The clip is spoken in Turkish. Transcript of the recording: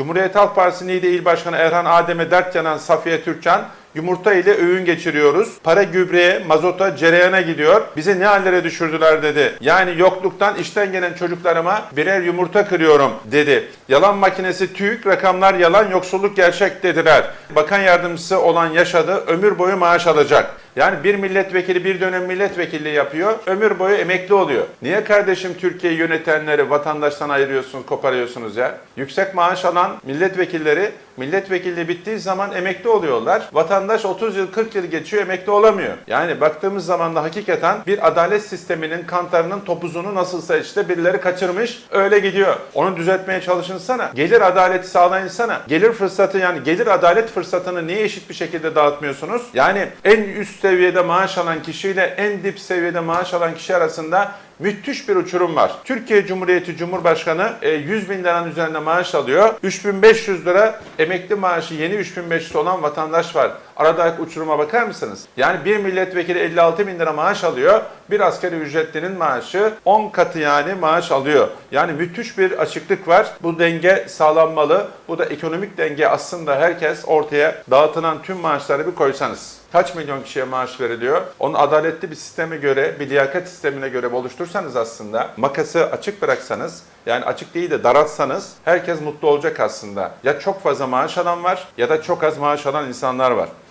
Cumhuriyet Halk Partisi Niğde İl Başkanı Erhan Adem'e dert yanan Safiye Türkcan, Yumurta ile öğün geçiriyoruz. Para gübreye, mazota, cereyana gidiyor. Bizi ne hallere düşürdüler dedi. Yani yokluktan işten gelen çocuklarıma birer yumurta kırıyorum dedi. Yalan makinesi TÜİK, rakamlar yalan, yoksulluk gerçek dediler. Bakan yardımcısı olan yaşadı, ömür boyu maaş alacak. Yani bir milletvekili bir dönem milletvekilliği yapıyor, ömür boyu emekli oluyor. Niye kardeşim Türkiye'yi yönetenleri vatandaştan ayırıyorsunuz, koparıyorsunuz ya? Yüksek maaş alan milletvekilleri milletvekilliği bittiği zaman emekli oluyorlar. Vatandaş 30 yıl 40 yıl geçiyor emekli olamıyor. Yani baktığımız zaman da hakikaten bir adalet sisteminin kantarının topuzunu nasılsa işte birileri kaçırmış öyle gidiyor. Onu düzeltmeye çalışınsana. Gelir adaleti sağlayınsana. Gelir fırsatı yani gelir adalet fırsatını niye eşit bir şekilde dağıtmıyorsunuz? Yani en üst seviyede maaş alan kişiyle en dip seviyede maaş alan kişi arasında müthiş bir uçurum var. Türkiye Cumhuriyeti Cumhurbaşkanı e, 100 bin liranın üzerinde maaş alıyor. 3500 lira emekli maaşı yeni 3500 olan vatandaş var. Aradaki uçuruma bakar mısınız? Yani bir milletvekili 56 bin lira maaş alıyor. Bir askeri ücretlinin maaşı 10 katı yani maaş alıyor. Yani müthiş bir açıklık var. Bu denge sağlanmalı. Bu da ekonomik denge aslında herkes ortaya dağıtılan tüm maaşları bir koysanız. Kaç milyon kişiye maaş veriliyor? Onu adaletli bir sisteme göre, bir liyakat sistemine göre oluştursanız aslında, makası açık bıraksanız, yani açık değil de daraltsanız herkes mutlu olacak aslında. Ya çok fazla maaş alan var ya da çok az maaş alan insanlar var.